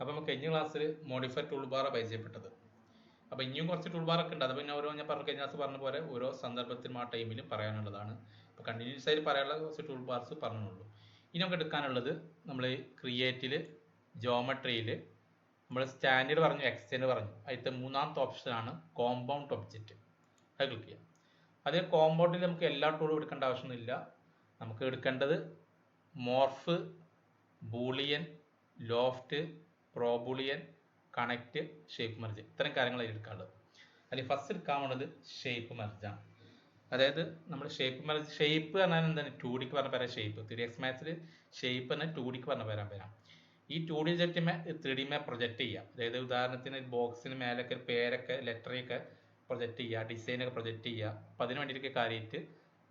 അപ്പോൾ നമുക്ക് കഴിഞ്ഞ ക്ലാസ്സിൽ മോഡിഫൈ ടൂൾ ബാർ പരിചയപ്പെട്ടത്. അപ്പോൾ ഇനിയും കുറച്ച് ടൂൾ ബാർ ഒക്കെ ഉണ്ട്. അത് പിന്നെ ഓരോ ഞാൻ പറഞ്ഞു കഴിഞ്ഞ ക്ലാസ് പറഞ്ഞ പോലെ ഓരോ സന്ദർഭത്തിനും ആ ടൈമിലും പറയാനുള്ളതാണ്. അപ്പൊ കണ്ടിന്യൂസ് ആയിട്ട് പറയാനുള്ള കുറച്ച് ടൂൾ ബാർസ് പറഞ്ഞുള്ളൂ. ഇനി നമുക്ക് എടുക്കാനുള്ളത് നമ്മൾ ക്രിയേറ്റിൽ ജോമെട്രിയിൽ നമ്മൾ സ്റ്റാൻഡേർഡ് പറഞ്ഞു എക്സ്റ്റെൻഡ് പറഞ്ഞു. അതിലത്തെ മൂന്നാമത്തെ ഓപ്ഷനാണ് കോമ്പൗണ്ട് ഒബ്ജക്റ്റ് അത് ക്ലിക്ക് ചെയ്യാം. അതിൽ കോമ്പൗണ്ടിൽ നമുക്ക് എല്ലാ ടൂളും എടുക്കേണ്ട ആവശ്യമൊന്നുമില്ല. നമുക്ക് എടുക്കേണ്ടത് morph boolean loft ProBoolean connect shape merge. ഇത്തരം കാര്യങ്ങളാണ് എടുക്കാനുള്ളത്. അതിൽ ഫസ്റ്റ് എടുക്കാൻ പോണത് ഷേപ്പ് മെർജാണ്. അതായത് നമ്മൾ ഷേപ്പ് മെർജ് ഷേപ്പ് പറഞ്ഞാൽ എന്താണ്? ടു ഡിക്ക് പറഞ്ഞ പേരാ ഷേപ്പ്. ത്രീ എക്സ് മാത്സിൽ ഷേപ്പ് തന്നെ ടു ഡിക്ക് പറഞ്ഞ പേരാൻ പേരാ ഈ ടു ഡി ജെറ്റ് ത്രീ ഡി മേ പ്രൊജക്റ്റ് ചെയ്യുക. അതായത് ഉദാഹരണത്തിന് ബോക്സിന് മേലൊക്കെ പേരൊക്കെ ലെറ്ററൊക്കെ പ്രൊജക്റ്റ് ചെയ്യുക ഡിസൈനൊക്കെ പ്രൊജക്റ്റ് ചെയ്യുക. അപ്പം അതിന് വേണ്ടിയിട്ടൊക്കെ കാര്യമായിട്ട്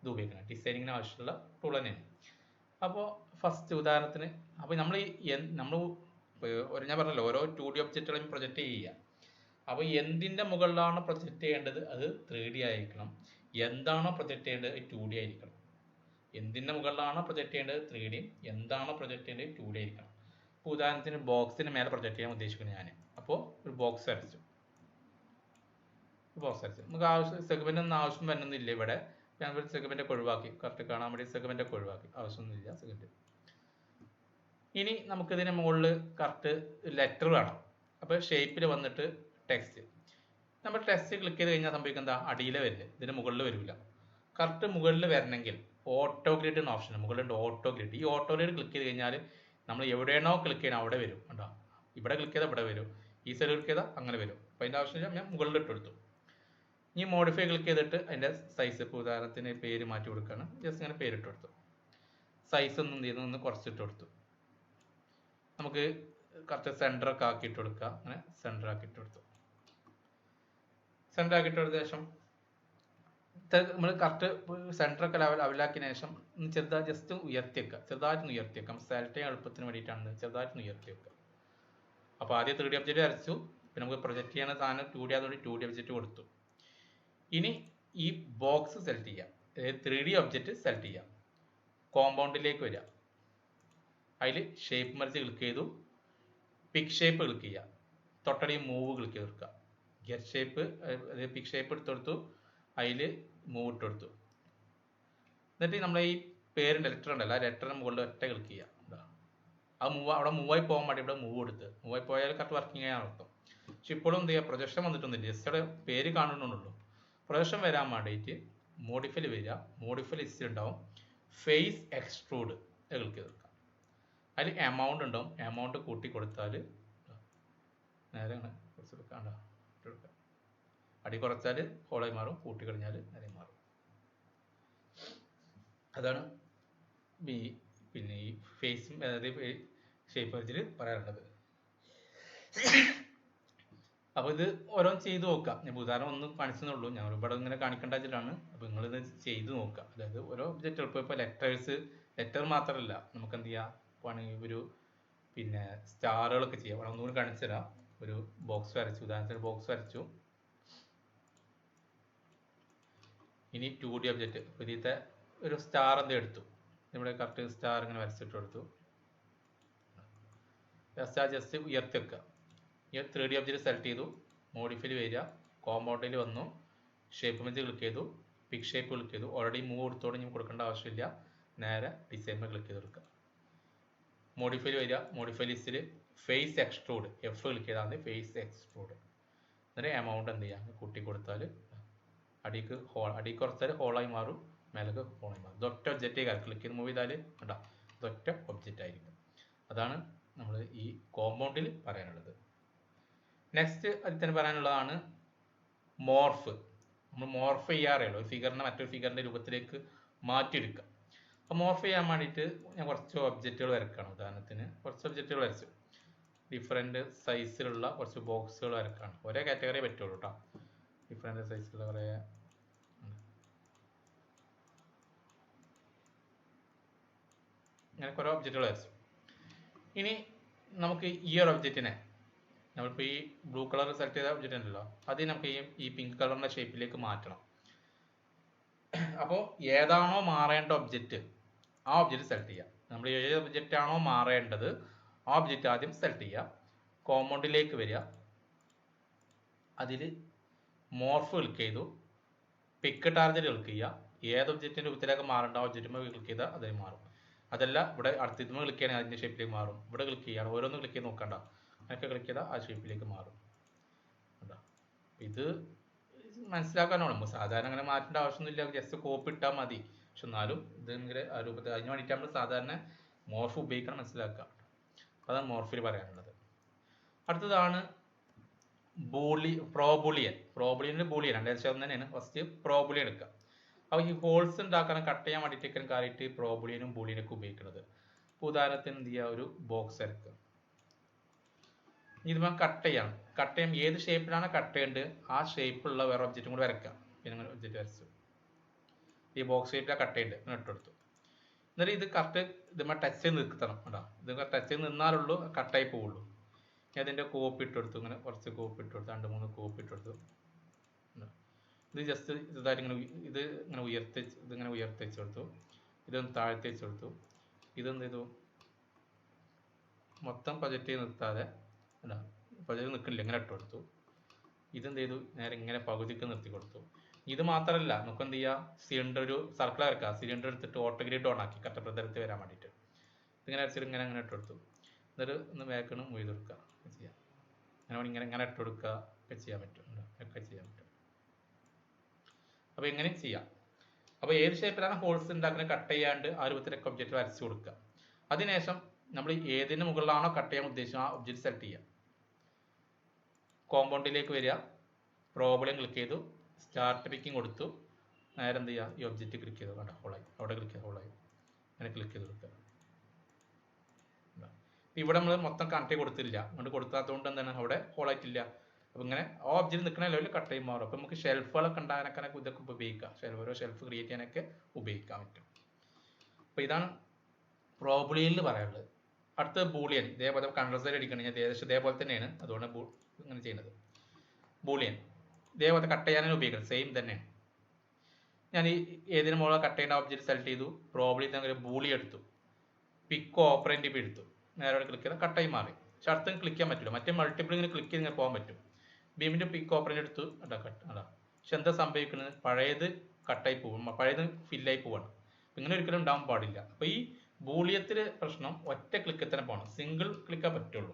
ഇത് ഉപയോഗിക്കണം. ഡിസൈനിങ്ങിന് ആവശ്യമുള്ള ടൂൾ തന്നെയാണ്. അപ്പോൾ ഫസ്റ്റ് ഉദാഹരണത്തിന് അപ്പോൾ നമ്മൾ നമ്മൾ ഒരു ഞാൻ പറഞ്ഞല്ലോ ഓരോ ടു ഡി ഒബ്ജക്റ്റുകളും പ്രൊജക്റ്റ് ചെയ്യുക. അപ്പോൾ എന്തിന്റെ മുകളിലാണ് പ്രൊജക്റ്റ് ചെയ്യേണ്ടത്? അത് ത്രീ ഡി ആയിരിക്കണം. എന്താണോ പ്രൊജക്റ്റ് ചെയ്യേണ്ടത്? ടു ഡി ആയിരിക്കണം. എന്തിന്റെ മുകളിലാണോ പ്രൊജക്റ്റ് ചെയ്യേണ്ടത്? ത്രീ ഡി എന്താണോ പ്രൊജക്റ്റ് ചെയ്യേണ്ടത്? ടു ഡി ആയിരിക്കണം. ഇപ്പോൾ ഉദാഹരണത്തിന് ബോക്സിന് മേലെ പ്രൊജക്റ്റ് ചെയ്യാൻ ഉദ്ദേശിക്കുന്നത് ഞാൻ അപ്പോൾ ഒരു ബോക്സ് വരച്ചു. ബോക്സ് വരച്ചു. നമുക്ക് ആവശ്യം സെഗ്മെന്റ് ഒന്നും ആവശ്യം വരുന്നില്ല ഇവിടെ. ഞാൻ ഒരു സെഗ്മെന്റ് ഒക്കെ ഒഴിവാക്കി. കറക്റ്റ് കാണാൻ വേണ്ടി സെഗ്മെന്റ് ഒക്കെ ഒഴിവാക്കി. ആവശ്യമൊന്നുമില്ല. സെഗ്മെന്റ് ഇനി നമുക്കിതിന് മുകളിൽ കറക്റ്റ് ലെറ്റർ വേണം. അപ്പോൾ ഷേപ്പിൽ വന്നിട്ട് ടെക്സ്റ്റ് നമ്മൾ ടെക്സ്റ്റ് ക്ലിക്ക് ചെയ്ത് കഴിഞ്ഞാൽ സംഭവിക്കുന്ന എന്താ അടിയിലെ വരില്ല? ഇതിന് മുകളിൽ വരില്ല കറക്റ്റ് മുകളിൽ വരണമെങ്കിൽ ഓട്ടോ ഗ്രിഡ് എന്ന ഓപ്ഷൻ മുകളിലുണ്ട് ഓട്ടോ ഗ്രിഡ് ഈ ഓട്ടോ ഗ്രിഡ് ക്ലിക്ക് ചെയ്ത് കഴിഞ്ഞാൽ നമ്മൾ എവിടെയാണോ ക്ലിക്ക് ചെയ്യണം അവിടെ വരും. കണ്ടോ? ഇവിടെ ക്ലിക്ക് ചെയ്താൽ ഇവിടെ വരും. ഈ സൈഡ് ക്ലിക്ക് ചെയ്താൽ അങ്ങനെ വരും. അപ്പോൾ അതിന്റെ ആവശ്യമില്ല. ഞാൻ മുകളിൽ ഇട്ട് കൊടുത്തു. ഇനി മോഡിഫൈ ക്ലിക്ക് ചെയ്തിട്ട് അതിന്റെ സൈസ് ഇപ്പോൾ ഉദാഹരണത്തിന് പേര് മാറ്റി കൊടുക്കുകയാണ് ജസ്റ്റ് ഇങ്ങനെ പേരിട്ട് കൊടുത്തു. സൈസ് ഒന്നും ഒന്ന് കുറച്ചിട്ട് കൊടുത്തു. നമുക്ക് കറക്റ്റ് സെന്റർ ഒക്കെ ആക്കിയിട്ട് കൊടുക്കുക. അങ്ങനെ സെന്റർ ആക്കിയിട്ട് കൊടുത്തു. സെന്റർ ആക്കിയിട്ട് കൊടുത്ത ശേഷം നമ്മൾ കറക്റ്റ് സെന്റർ ഒക്കെ ലെവൽ അവലാക്കിയ ശേഷം ചെറുതായി ജസ്റ്റ് ഉയർത്തി വെക്കുക. ചെറുതായിട്ട് ഉയർത്തി വെക്കാം സെലക്ട് ചെയ്യാൻ എളുപ്പത്തിന് വേണ്ടിയിട്ടാണ് ചെറുതായിട്ട് ഉയർത്തി വെക്കുക. അപ്പോൾ ആദ്യം ത്രീ ഡി ഒബ്ജക്റ്റ് വരച്ചു. പിന്നെ നമുക്ക് പ്രൊജക്റ്റ് ചെയ്യുന്ന സാധനം ടു ഡി ആയതുകൊണ്ട് ടു ഡി ഒബ്ജക്റ്റ് കൊടുത്തു. ഇനി ഈ ബോക്സ് സെലക്ട് ചെയ്യാം ത്രീ ഡി ഒബ്ജക്റ്റ് സെലക്ട് ചെയ്യാം കോമ്പൗണ്ടിലേക്ക് വരിക. അതിൽ ഷേപ്പ് മറിച്ച് ക്ലിക്ക് ചെയ്തു. പിക് ഷേപ്പ് ക്ലിക്ക് ചെയ്യുക. തൊട്ടടി മൂവ് ക്ലിക്ക് ചെയ്ത് കൊടുക്കുക ഗെറ്റ് ഷേപ്പ് പിക് ഷേപ്പ് എടുത്തെടുത്തു. അതിൽ മൂവ് ഇട്ട് കൊടുത്തു എന്നിട്ട് നമ്മൾ ഈ പേരിന്റെ ലെറ്റർ ഉണ്ടല്ലോ ആ ലെറ്ററിന് മുകളിൽ ഒറ്റ ക്ലിക്ക് ചെയ്യുക. ആ മൂവ് അവിടെ മൂവായി പോകാൻ വേണ്ടി ഇവിടെ മൂവ് എടുത്ത്. മൂവായി പോയാൽ കറക്റ്റ് വർക്കിംഗ് ചെയ്യാൻ അർത്ഥം പക്ഷെ ഇപ്പോഴും എന്ത് ചെയ്യുക? പ്രൊജക്ഷൻ വന്നിട്ടൊന്നുമില്ല. ജസ്റ്റ് പേര് കാണുന്നുള്ളൂ പ്രൊജക്ഷൻ വരാൻ വേണ്ടിയിട്ട് മോഡിഫൈൽ വരിക. മോഡിഫൈൽ ലിസ്റ്റ് ഉണ്ടാവും ഫേസ് എക്സ്ട്രൂഡ് ക്ലിക്ക് ചെയ്ത് അതിൽ എമൗണ്ട് ഉണ്ടാവും. എമൗണ്ട് കൂട്ടി കൊടുത്താൽ നേരെ കുറച്ച് എടുക്കാണ്ട അടി കുറച്ചാൽ ഹോളായി മാറും. കൂട്ടി കഴിഞ്ഞാൽ നേരെ മാറും. അതാണ് ഈ പിന്നെ ഈ ഫേസും അതായത് ഷേപ്പ് വെച്ചിൽ പറയാറുള്ളത്. അപ്പോൾ ഇത് ഓരോന്ന് ചെയ്തു നോക്കാം. ഞാൻ ഉദാഹരണം ഒന്ന് കാണിച്ചെന്നുള്ളൂ. ഞാൻ ഒരുപാട് ഇങ്ങനെ കാണിക്കേണ്ട വെച്ചിട്ടാണ് അപ്പോൾ നിങ്ങളിത് ചെയ്തു നോക്കുക അതായത് ഓരോ ഒബ്ജക്റ്റ് ഇപ്പോൾ ഇപ്പോൾ ലെറ്റേഴ്സ് ലെറ്റർ മാത്രമല്ല. നമുക്ക് എന്ത് ചെയ്യാം? വേണമെങ്കിൽ ഒരു പിന്നെ സ്റ്റാറുകളൊക്കെ ചെയ്യാം. വേണം ഒന്നുകൂടി കാണിച്ചു തരാം. ഒരു ബോക്സ് വരച്ചു. ഉദാഹരണത്തിന് ബോക്സ് വരച്ചു. ഇനി ടു ഡി ഒബ്ജക്റ്റ് ഇതിലത്തെ ഒരു സ്റ്റാർ എന്ത് എടുത്തു? നമ്മുടെ കറക്റ്റ് സ്റ്റാർ ഇങ്ങനെ വരച്ചിട്ട് കൊടുത്തു സ്റ്റാർ ജസ്റ്റ് ഉയർത്തി വെക്കുക. ഈ ത്രീ ഡി ഒബ്ജക്റ്റ് സെലക്ട് ചെയ്തു. മോഡിഫൈ വരിക. കോമ്പൗണ്ടിൽ വന്നു. ഷേപ്പ് മെഞ്ച് ക്ലിക്ക് ചെയ്തു. പിക് ഷേപ്പ് ക്ലിക്ക് ചെയ്തു. ഓൾറെഡി മൂവ് കൊടുത്തോടെ ഇനി കൊടുക്കേണ്ട ആവശ്യമില്ല. നേരെ ഡിസൈൻ ക്ലിക്ക് ചെയ്ത് കൊടുക്കുക. മോഡിഫൈൽ വരിക മോഡിഫൈ ലിസ്റ്റിൽ ഫേസ് എക്സ്ട്രൂഡ് എഫ് ക്ലിക്ക് ചെയ്താൽ ഫേസ് എക്സ്ട്രൂഡ് എന്നിട്ട് എമൗണ്ട് എന്ത് ചെയ്യാം കൂട്ടി കൊടുത്താൽ അടിക്ക് ഹോൾ അടിക്ക് കുറച്ചാൽ ഹോളായി മാറും മേലേക്ക് ഹോളായി മാറും. ഇതൊറ്റ ഒബ്ജക്റ്റ് കാര്യം ക്ലിക്ക് ചെയ്ത് മൂവ് ചെയ്താൽ കണ്ടോ? ഇതൊറ്റ ഒബ്ജക്റ്റ് ആയിരിക്കും. അതാണ് നമ്മൾ ഈ കോമ്പൗണ്ടിൽ പറയാനുള്ളത്. നെക്സ്റ്റ് അതിൽ തന്നെ പറയാനുള്ളതാണ് മോർഫ് നമ്മൾ മോർഫ് ചെയ്യാറേ ഫിഗറിനെ മറ്റൊരു ഫിഗറിന്റെ രൂപത്തിലേക്ക് മാറ്റിയെടുക്കുക. മോർഫ് ചെയ്യാൻ വേണ്ടിയിട്ട് ഞാൻ കുറച്ച് ഒബ്ജക്റ്റുകൾ വരക്കണം. ഉദാഹരണത്തിന് കുറച്ച് ഒബ്ജക്റ്റുകൾ വരച്ചു. ഡിഫറെന്റ് സൈസിലുള്ള കുറച്ച് ബോക്സുകൾ വരക്കാണ്. ഒരേ കാറ്റഗറി പറ്റുള്ളൂ കേട്ടോ ഡിഫറെന്റ് സൈസിലുള്ള കുറേ അങ്ങനെ കുറേ ഒബ്ജക്റ്റുകൾ വരച്ചു. ഇനി നമുക്ക് ഈ ഒരു ഒബ്ജക്റ്റിനെ നമ്മളിപ്പോൾ ഈ ബ്ലൂ കളർ സെലക്ട് ചെയ്ത ഒബ്ജക്റ്റ് ഉണ്ടല്ലോ അത് നമുക്ക് ഈ ഈ പിങ്ക് കളറിന്റെ ഷേപ്പിലേക്ക് മാറ്റണം. അപ്പോൾ ഏതാണോ മാറേണ്ട ഒബ്ജക്റ്റ് ആ ഒബ്ജക്റ്റ് സെലക്ട് ചെയ്യുക നമ്മൾ ഏത് ഒബ്ജക്റ്റ് ആണോ മാറേണ്ടത് ആ ഒബ്ജക്റ്റ് ആദ്യം സെലക്ട് ചെയ്യുക കോമ്പൗണ്ടിലേക്ക് വരിക. അതിൽ മോർഫ് ക്ലിക്ക് ചെയ്തു. പിക്ക് ടാർജറ്റ് ക്ലിക്ക് ചെയ്യുക. ഏത് ഒബ്ജക്റ്റിന്റെ രൂപത്തിലേക്ക് മാറേണ്ട ആ ഒബ്ജക്റ്റുമ്പോൾ ക്ലിക്ക് ചെയ്താൽ അതിൽ മാറും. അതല്ല ഇവിടെ അടുത്ത ഇതുമ്പോൾ ക്ലിക്ക് ചെയ്യണമെങ്കിൽ അതിന്റെ ഷേപ്പിലേക്ക് മാറും. ഇവിടെ ക്ലിക്ക് ചെയ്യണം ഓരോന്നും ക്ലിക്ക് ചെയ്ത് നോക്കണ്ട. അങ്ങനെയൊക്കെ ക്ലിക്ക് ചെയ്താൽ ആ ഷേപ്പിലേക്ക് മാറും. ഇത് മനസ്സിലാക്കാനാണ്. സാധാരണ അങ്ങനെ മാറ്റേണ്ട ആവശ്യമൊന്നുമില്ല. ജസ്റ്റ് കോപ്പി ഇട്ടാൽ മതി. പക്ഷെ എന്നാലും ഇത് ഭയങ്കര രൂപത്തിൽ അതിന് വേണ്ടിയിട്ട് നമ്മൾ സാധാരണ മോർഫ് ഉപയോഗിക്കണം മനസ്സിലാക്കുക. അതാണ് മോർഫിൽ പറയാനുള്ളത്. അടുത്തതാണ് ബൂളി പ്രോബുളിയൻ പ്രോബുളിയൻ ബൂളിയൻ രണ്ടേശം തന്നെയാണ്. ഫസ്റ്റ് പ്രോബുളിയൻ എടുക്കുക. അപ്പോൾ ഈ ഹോൾസ് ഉണ്ടാക്കാൻ കട്ട് ചെയ്യാൻ വേണ്ടിയിട്ടൊക്കെ കാര്യമായിട്ട് പ്രോബുളിയനും ഒക്കെ ഉപയോഗിക്കുന്നത്. ഉദാഹരണത്തിന് എന്ത് ചെയ്യുക? ഒരു ബോക്സ് എടുക്കുക. ഇത് കട്ട് ചെയ്യണം. കട്ട് ചെയ്യാൻ ഏത് ഷേപ്പിലാണ് കട്ട് ചെയ്യേണ്ടത്? ആ ഷേപ്പുള്ള വേറെ ഒബ്ജക്റ്റും കൂടി വരയ്ക്കാം പിന്നെ ഒബ്ജക്റ്റ് വരച്ചു. ഈ ബോക്സ് ഷേപ്പിലാണ് കട്ട് ചെയ്യേണ്ടത് ഇങ്ങനെ ഇട്ടെടുത്തു. എന്നിട്ട് ഇത് കറക്റ്റ് ഇതുമ്മ ടച്ച് ചെയ്ത് നിർത്തണം കേട്ടോ. ഇത് ടച്ച് ചെയ്ത് നിന്നാലുള്ളൂ കട്ടായി പോവുള്ളൂ. ഞാൻ അതിന്റെ കോപ്പി ഇട്ടെടുത്തു ഇങ്ങനെ കുറച്ച് കോപ്പി ഇട്ടെടുത്തു രണ്ട് മൂന്ന് കോപ്പി ഇട്ടെടുത്തു? ഇത്. ജസ്റ്റ് ഇതായിട്ട് ഇങ്ങനെ ഇത് ഇങ്ങനെ ഉയർത്തി ഇതിങ്ങനെ ഉയർത്തി വെച്ചെടുത്തു ഇതൊന്ന് താഴ്ത്തി വെച്ചെടുത്തു ഇതെന്ത് ചെയ്തു? മൊത്തം പ്രൊജക്റ്റ് നിർത്താതെ പ്രൊജക്റ്റ് നിൽക്കുന്നില്ല ഇങ്ങനെ ഇട്ടെടുത്തു ഇതെന്ത് ചെയ്തു? നേരെ ഇങ്ങനെ പകുതിക്ക് നിർത്തി കൊടുത്തു. ഇത് മാത്രമല്ല നമുക്ക് എന്ത് ചെയ്യുക സിലിണ്ടർ ഒരു സർക്കിൾ ഇറക്കുക. സിലിണ്ടർ എടുത്തിട്ട് ഓട്ടോഗ്രിഡ് ഓൺ ആക്കി കട്ടപ്രതലത്തിൽ വരാൻ വേണ്ടിയിട്ട്. ഇങ്ങനെ അരച്ചിട്ട് ഇങ്ങനെ അങ്ങനെ ഇട്ട് കൊടുത്തു. എന്നിട്ട് ഒന്ന് വേക്കണം മൊയ്ത് കൊടുക്കുക. ചെയ്യാം. അങ്ങനെ ഇങ്ങനെ ഇങ്ങനെ ഇട്ട് കൊടുക്കുക. ഒക്കെ ചെയ്യാൻ പറ്റും? ഒക്കെ ചെയ്യാൻ പറ്റും. അപ്പോൾ എങ്ങനെ ചെയ്യാം. അപ്പോൾ ഏത് ഷേപ്പിലാണ് ഹോൾസ് ഉണ്ടാക്കുന്നത് കട്ട് ചെയ്യാണ്ട് ആ രൂപത്തിലൊക്കെ ഒബ്ജക്റ്റ് വരച്ചു കൊടുക്കുക. അതിനുശേഷം നമ്മൾ ഏതിന് മുകളിലാണോ കട്ട് ചെയ്യാൻ ഉദ്ദേശിച്ചത് ആ ഒബ്ജക്റ്റ് സെലക്ട് ചെയ്യുക. കോമ്പൗണ്ടിലേക്ക് വരിക. പ്രോബ്ലം ക്ലിക്ക് ചെയ്തു. സ്റ്റാർട്ട് പിക്കിംഗ് കൊടുത്തു. നേരെ എന്ത് ചെയ്യുക? ഈ ഒബ്ജക്റ്റ് ക്ലിക്ക് ചെയ്തു. വേണ്ട ഹോളായി അവിടെ ക്ലിക്ക് ചെയ്ത്. ഹോളായി അങ്ങനെ ക്ലിക്ക് ചെയ്ത് കൊടുക്കുക. ഇവിടെ നമ്മൾ മൊത്തം ചെയ്ത് കൊടുത്തില്ല. അതുകൊണ്ട് കൊടുക്കാത്തതുകൊണ്ട് എന്താണ്? അവിടെ ഹോളായിട്ടില്ല അപ്പം ഇങ്ങനെ ആ ഒബ്ജക്റ്റ് നിൽക്കുന്ന ലെവലിൽ കട്ട് ചെയ്യുമ്പോൾ മാറും. അപ്പം നമുക്ക് ഷെൽഫുകളൊക്കെ ഉണ്ടാകാനൊക്കെ ഇതൊക്കെ ഉപയോഗിക്കാം. ഷെൽഫ് ഓരോ ഷെൽഫ് ക്രിയേറ്റ് ചെയ്യാനൊക്കെ ഉപയോഗിക്കാൻ പറ്റും. അപ്പം ഇതാണ് പ്രോബിളിയിൽ പറയാനുള്ളത്. അടുത്ത ബൂളിയൻ ഇതേപോലെ കൺട്രസൈഡ് അടിക്കണം ഞാൻ ഏകദേശം ഇതേപോലെ തന്നെയാണ്. അതുകൊണ്ട് ഇങ്ങനെ ചെയ്യുന്നത്. ബൂളിയൻ ഇതേപോലെ കട്ട് ചെയ്യാനാണ് ഉപയോഗിക്കുന്നത്. സെയിം തന്നെയാണ് ഞാൻ ഈ ഏതിനു മുകളിൽ കട്ട് ചെയ്യേണ്ട ഒബ്ജക്റ്റ് സെലക്ട് ചെയ്തു. പ്രോബ്ലി അങ്ങനെ ബൂളി എടുത്തു. പിക്ക് ഓപ്പറേറ്റ് ഇപ്പം എടുത്തു. നേരെ ക്ലിക്ക് ചെയ്താൽ കട്ടായി മാറി. പക്ഷെ അടുത്ത് ക്ലിക്ക് ചെയ്യാൻ പറ്റില്ല. മറ്റേ മൾട്ടിപ്പിൾ ഇങ്ങനെ ക്ലിക്ക് ചെയ്ത് ഇങ്ങനെ പോകാൻ പറ്റും. ബീമിന്റെ പിക്ക് ഓപ്പറേറ്റ് എടുത്തു. അതാ കട്ട് അതാ. പക്ഷെ എന്താ സംഭവിക്കുന്നത്? പഴയത് കട്ടായി പോകും പഴയത് ഫില്ലായി പോവാണ്. ഇങ്ങനെ ഒരിക്കലും ഉണ്ടാവാൻ പാടില്ല. അപ്പോൾ ഈ ബൂളിയത്തിലെ പ്രശ്നം ഒറ്റ ക്ലിക്കിൽ തന്നെ പോകണം സിംഗിൾ ക്ലിക്കേ പറ്റുള്ളൂ.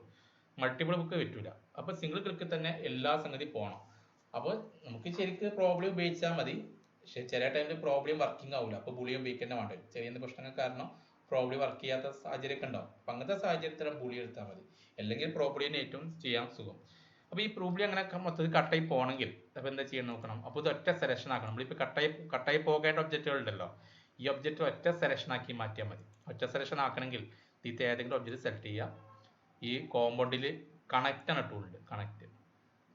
മൾട്ടിപ്പിൾ ബുക്ക് പറ്റൂല. അപ്പോൾ സിംഗിൾ ക്ലിക്കിൽ തന്നെ എല്ലാ സംഗതി പോകണം അപ്പോൾ നമുക്ക് ശരിക്ക് പ്രോബ്ലം ഉപയോഗിച്ചാൽ മതി. പക്ഷെ ചില ടൈമിൽ പ്രോബ്ലം വർക്കിംഗ് ആവില്ല അപ്പോൾ ബുളിയം ഉപയോഗിക്കേണ്ട വേണ്ടി? ചെറിയ പ്രശ്നങ്ങൾ കാരണം പ്രോബ്ലം വർക്ക് ചെയ്യാത്ത സാഹചര്യമൊക്കെ ഉണ്ടാവും. അപ്പം അങ്ങനത്തെ സാഹചര്യത്തിൽ ബുളി എടുത്താൽ മതി. അല്ലെങ്കിൽ പ്രോബ്ലിന് ഏറ്റവും ചെയ്യാൻ സുഖം. അപ്പോൾ ഈ പ്രോബ്ലം അങ്ങനെ മൊത്തത്തിൽ കട്ടായി പോകണമെങ്കിൽ അപ്പോൾ എന്താ ചെയ്യാൻ നോക്കണം? അപ്പോൾ ഇത് ഒറ്റ സെലക്ഷൻ ആക്കണം. നമ്മളിപ്പോൾ കട്ടായി കട്ടായി പോകേണ്ട ഒബ്ജക്റ്റുകൾ ഉണ്ടല്ലോ. ഈ ഒബ്ജക്റ്റ് ഒറ്റ സെലക്ഷൻ ആക്കി മാറ്റിയാൽ മതി. ഒറ്റ സെലക്ഷൻ ആക്കണമെങ്കിൽ ഇതിത്തെ ഏതെങ്കിലും ഒബ്ജക്റ്റ് സെലക്ട് ചെയ്യുക. ഈ കോമ്പൗണ്ടിൽ കണക്റ്റ് ആണ് ടൂൾ ഉണ്ട്. കണക്റ്റ്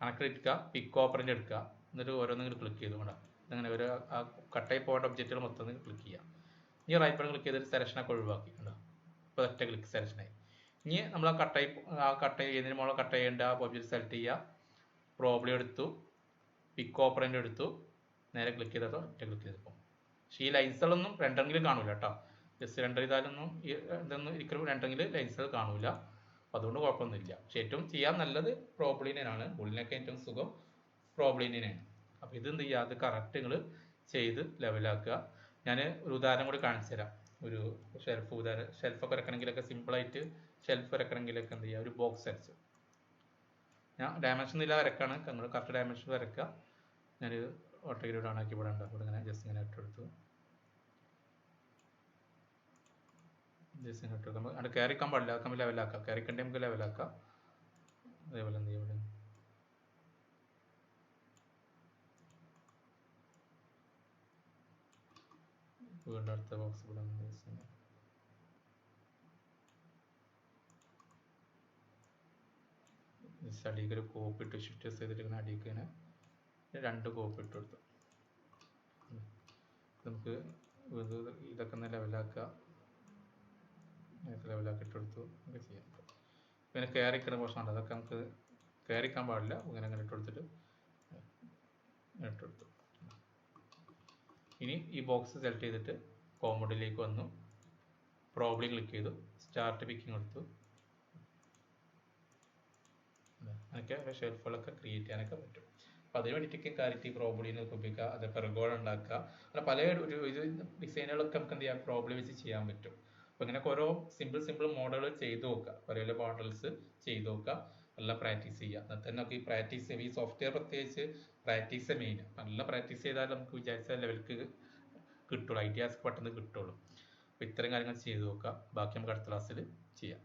കണക്ട് എടുക്കുക പിക്ക് ഓപ്പറിന്റെ എടുക്കുക. എന്നിട്ട് ഓരോന്നിങ്ങനെ ക്ലിക്ക് ചെയ്തു കൊണ്ടാ അങ്ങനെ ഒരു ആ കട്ടായി പോകേണ്ട ഒബ്ജക്റ്റുകൾ മൊത്തം ക്ലിക്ക് ചെയ്യുക. ഇനി റൈറ്റ് ബട്ടൺ ക്ലിക്ക് ചെയ്തിട്ട് സെലക്ഷനൊക്കെ ഒഴിവാക്കി. കണ്ടോ? ഇപ്പോൾ ഒറ്റ ക്ലിക്ക് സെലക്ഷനായി ഇനി നമ്മൾ ആ കട്ടായി ആ കട്ട് ചെയ്യുന്നതിന് മുകളിൽ കട്ട് ചെയ്യേണ്ട ആ ഒബ്ജക്റ്റ് സെലക്ട് ചെയ്യുക. പ്രോബ്ലി എടുത്തു. പിക്ക് ഓപ്പറന്റ് എടുത്തു. നേരെ ക്ലിക്ക് ചെയ്തതോ ഒറ്റ ക്ലിക്ക് ചെയ്തപ്പോൾ പക്ഷേ ഈ ലൈൻസുകളൊന്നും രണ്ടെങ്കിലും കാണില്ല കേട്ടോ. ജസ്റ്റ് രണ്ടര ചെയ്താലൊന്നും ഇതൊന്നും ഒരിക്കലും രണ്ടെങ്കിൽ ലൈൻസുകൾ കാണൂല. അപ്പോൾ അതുകൊണ്ട് കുഴപ്പമൊന്നുമില്ല. പക്ഷെ ഏറ്റവും ചെയ്യാൻ നല്ലത് പ്രോബ്ലിനാണ് ബുള്ളിനൊക്കെ ഏറ്റവും സുഖം പ്രോബ്ലിനാണ് അപ്പോൾ ഇത് എന്ത് ചെയ്യുക അത് കറക്റ്റ് നിങ്ങൾ ചെയ്ത് ലെവലാക്കുക ഞാൻ ഒരു ഉദാഹരണം കൂടി കാണിച്ചു തരാം. ഒരു ഷെൽഫ് ഉദാഹരണം ഷെൽഫൊക്കെ ഇറക്കണമെങ്കിലൊക്കെ സിമ്പിളായിട്ട് ഷെൽഫ് ഇറക്കണമെങ്കിലൊക്കെ എന്ത് ചെയ്യുക ഒരു ബോക്സ് അരച്ചു ഞാൻ ഡയമെൻഷൻ ഇല്ലാതെ വരക്കാണ്. നിങ്ങൾ കറക്റ്റ് ഡയമെൻഷൻ വരക്കുക. ഞാൻ ഓട്ടോഗ്രീഡ് ഓൺ ആക്കി ഇവിടെ ഉണ്ട്. ഇങ്ങനെ ജസ്റ്റ് ഇങ്ങനെ ഇട്ടെടുത്തു ജസ്റ്റ് നമ്മൾ അവിടെ കയറിക്കാൻ പാടില്ല. നമുക്ക് ലെവലാക്കാം കയറിക്കണ്ടേ നമുക്ക് ലെവലാക്കാം അതേപോലെ എന്ത് ചെയ്യും? വീണ്ടും അടുത്ത ബോക്സ് ഇവിടെ. ജസ്റ്റ് അടിയിൽ ഒരു കോപ്പ് ഇട്ട് ഷിഫ്റ്റ് ചെയ്തിട്ട് ഇങ്ങനെ അടിയിൽ രണ്ട് കോപ്പ് ഇട്ട് കൊടുത്തു. നമുക്ക് ഇത് ഇതൊക്കെ ഒന്ന് ലെവലാക്കുക ലെവലാക്കി ഇട്ടെടുത്തു ഒക്കെ ചെയ്യാം. പിന്നെ കയറിക്കുന്ന പ്രശ്നമുണ്ട് അതൊക്കെ നമുക്ക് കയറിക്കാൻ പാടില്ല. ഇങ്ങനെ അങ്ങനെ ഇട്ടെടുത്തിട്ട് ഇട്ടെടുത്തു ഇനി ഈ ബോക്സ് സെലക്ട് ചെയ്തിട്ട് കോമഡിലേക്ക് വന്നു. പ്രോബ്ലം ക്ലിക്ക് ചെയ്തു. സ്റ്റാർട്ട് പിക്കിംഗ് കൊടുത്തു. അങ്ങനെയൊക്കെ ഷെൽഫുകളൊക്കെ ക്രിയേറ്റ് ചെയ്യാനൊക്കെ പറ്റും. അപ്പോൾ അതിന് വേണ്ടിയിട്ടൊക്കെ കാരിറ്റി പ്രോബ്ലിനെ ഉപയോഗിക്കുക അത് പെർഗോൾ ഉണ്ടാക്കുക. അങ്ങനെ പല ഒരു ഇത് ഡിസൈനുകളൊക്കെ നമുക്ക് എന്ത് ചെയ്യാം? പ്രോബ്ലം വെച്ച് ചെയ്യാൻ പറ്റും. അപ്പോൾ ഇങ്ങനെയൊക്കെ ഓരോ സിമ്പിൾ സിമ്പിൾ മോഡലുകൾ ചെയ്ത് നോക്കുക ഓരോ മോഡൽസ് ചെയ്ത് നോക്കുക നല്ല പ്രാക്ടീസ് ചെയ്യുക എന്നാൽ തന്നെ നമുക്ക് ഈ പ്രാക്ടീസ് ഈ സോഫ്റ്റ്വെയർ പ്രത്യേകിച്ച് പ്രാക്ടീസ് മെയിൻ നല്ല പ്രാക്ടീസ് ചെയ്താൽ നമുക്ക് വിചാരിച്ച ലെവൽക്ക് കിട്ടുള്ളൂ. ഐഡിയാസ് പെട്ടെന്ന് കിട്ടുള്ളൂ. അപ്പോൾ ഇത്തരം കാര്യങ്ങൾ ചെയ്ത് നോക്കുക ബാക്കി നമുക്ക് അടുത്ത ക്ലാസ്സിൽ ചെയ്യാം.